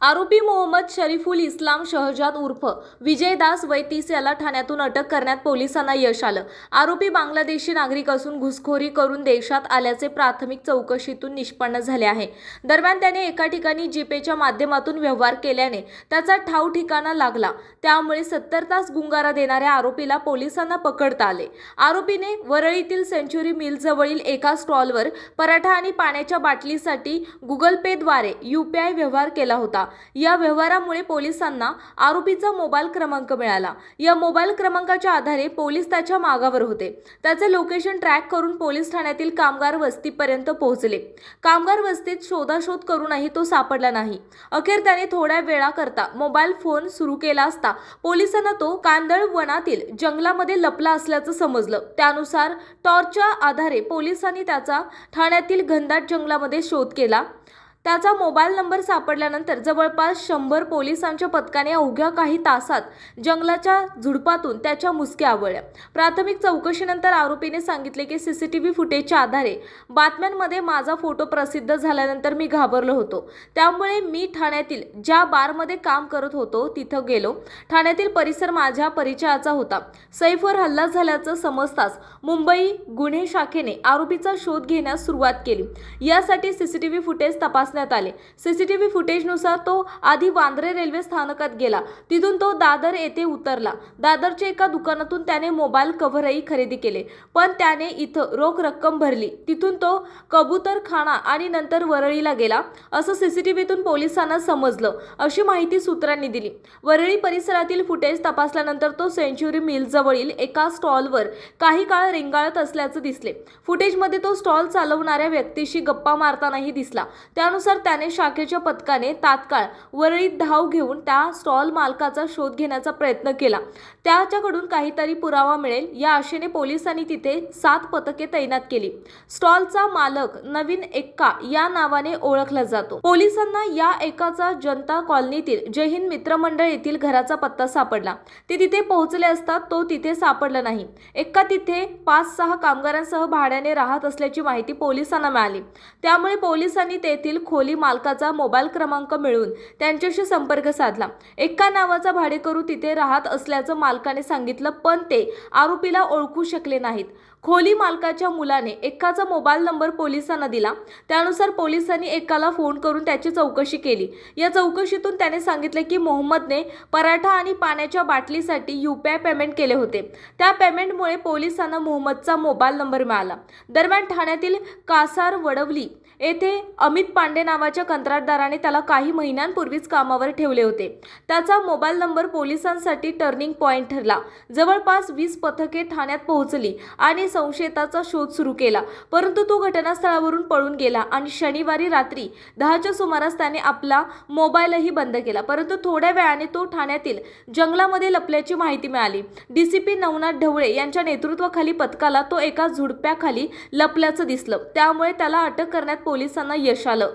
आरोपी मोहम्मद शरीफुल इस्लाम शहजाद उर्फ विजयदास वैतीस याला ठाण्यातून अटक करण्यात पोलिसांना यश आलं. आरोपी बांगलादेशी नागरिक असून घुसखोरी करून देशात आल्याचे प्राथमिक चौकशीतून निष्पन्न झाले आहे. दरम्यान त्याने एका ठिकाणी जीपेच्या माध्यमातून व्यवहार केल्याने त्याचा ठाव ठिकाणा लागला. त्यामुळे सत्तर तास गुंगारा देणाऱ्या आरोपीला पोलिसांना पकडता आले. आरोपीने वरळीतील सेंच्युरी मिलजवळील एका स्टॉलवर पराठा आणि पाण्याच्या बाटलीसाठी गुगल पेद्वारे युपीआय व्यवहार केला होता. या व्यवहारामुळे पोलिसांना आरोपीचा मोबाईल क्रमांक मिळाला. या मोबाईल क्रमांकाच्या आधारे पोलीस त्याच्या मागावर होते. त्याचे लोकेशन ट्रॅक करून पोलीस ठाण्यातील कामगार वस्तीपर्यंत पोहोचले. कामगार वस्तीत शोधाशोध करूनही तो सापडला नाही. अखेर त्याने थोड्या वेळाकरता मोबाईल फोन सुरू केला असता पोलिसांना तो कांदळ वनातील जंगलामध्ये लपला असल्याचं समजलं. त्यानुसार टॉर्चच्या आधारे पोलिसांनी त्याचा ठाण्यातील घनदाट जंगलामध्ये शोध केला. त्याचा मोबाईल नंबर सापडल्यानंतर जवळपास शंभर पोलिसांच्या पथकाने अवघ्या काही तासात जंगलाच्या झुडपातून त्याच्या मुसक्या आवळल्या. प्राथमिक चौकशीनंतर आरोपीने सांगितले की सीसीटीव्ही फुटेजच्या आधारे बातम्यांमध्ये माझा फोटो प्रसिद्ध झाल्यानंतर मी घाबरलो होतो. त्यामुळे मी ठाण्यातील ज्या बारमध्ये काम करत होतो तिथं गेलो. ठाण्यातील परिसर माझ्या परिचयाचा होता. सैफवर हल्ला झाल्याचं समजताच मुंबई गुन्हे शाखेने आरोपीचा शोध घेण्यास सुरुवात केली. यासाठी सीसीटीव्ही फुटेज तपास तपासण्यात आले. सीसीटीव्ही फुटेजनुसार तो आधी वांद्रे रेल्वे स्थानकात गेला. तिथून तो दादर येथे उतरला. दादरच्या एका दुकानातून त्याने मोबाईल कव्हरही खरेदी केले. पण त्याने इथं रोख रक्कम भरली. तिथून तो कबूतर खाना आणि नंतर वरळीला गेला. असं सीसीटीव्हीतून पोलिसांना समजलं. अशी माहिती सूत्रांनी दिली. वरळी परिसरातील फुटेज तपासल्यानंतर तो सेंच्युरी मिल जवळील एका स्टॉलवर काही काळ रेंगाळत असल्याचं दिसले. फुटेजमध्ये तो स्टॉल चालवणाऱ्या व्यक्तीशी गप्पा मारतानाही दिसला. त्यानुसार त्याने शाखेच्या पथकाने तात्काळ वरळीत धाव घेऊन त्या स्टॉल मालकाचा शोध घेण्याचा प्रयत्न केला. त्याच्याकडून काहीतरी पुरावा मिळेल या आशेने पोलिसांनी तिथे सात पथके तैनात केली. स्टॉलचा मालक नवीन एक्का या नावाने ओळखला जातो. पोलिसांना या एकाचा जनता कॉलनीतील जय मित्रमंडळ येथील घराचा पत्ता सापडला. ते तिथे पोहोचले असता तो तिथे सापडला नाही. एक्का तिथे पाच सहा कामगारांसह भाड्याने राहत असल्याची माहिती पोलिसांना मिळाली. त्यामुळे पोलिसांनी तेथील खोली मालकाचा मोबाईल क्रमांक मिळवून त्यांच्याशी संपर्क साधला. एक्का नावाचा भाडेकरू तिथे राहत असल्याचं मालकाने सांगितलं पण ते आरोपीला ओळखू शकले नाहीत. खोली मालकाच्या मुलाने एक्काचा मोबाईल नंबर पोलिसांना दिला. त्यानुसार पोलिसांनी एकाला फोन करून त्याची चौकशी केली. या चौकशीतून त्याने सांगितले की मोहम्मदने पराठा आणि पाण्याच्या बाटलीसाठी यू पी आय पेमेंट केले होते. त्या पेमेंटमुळे पोलिसांना मोहम्मदचा मोबाईल नंबर मिळाला. दरम्यान ठाण्यातील कासार वडवली येथे अमित पांडे नावाच्या कंत्राटदाराने त्याला काही महिन्यांपूर्वीच कामावर ठेवले होते. त्याचा मोबाईल नंबर पोलिसांसाठी टर्निंग पॉईंट ठरला. जवळपास वीस पथके ठाण्यात पोहोचली आणि संशयिताचा शोध सुरू केला. परंतु तो घटनास्थळावरून पळून गेला आणि शनिवारी रात्री दहाच्या सुमारास त्याने आपला मोबाईलही बंद केला. परंतु थोड्या वेळाने तो ठाण्यातील जंगलामध्ये लपल्याची माहिती मिळाली. डीसीपी नवनाथ ढवळे यांच्या नेतृत्वाखाली पथकाला तो एका झुडप्याखाली लपल्याचं दिसलं. त्यामुळे त्याला अटक करण्यात पोलिसांना यश आलं.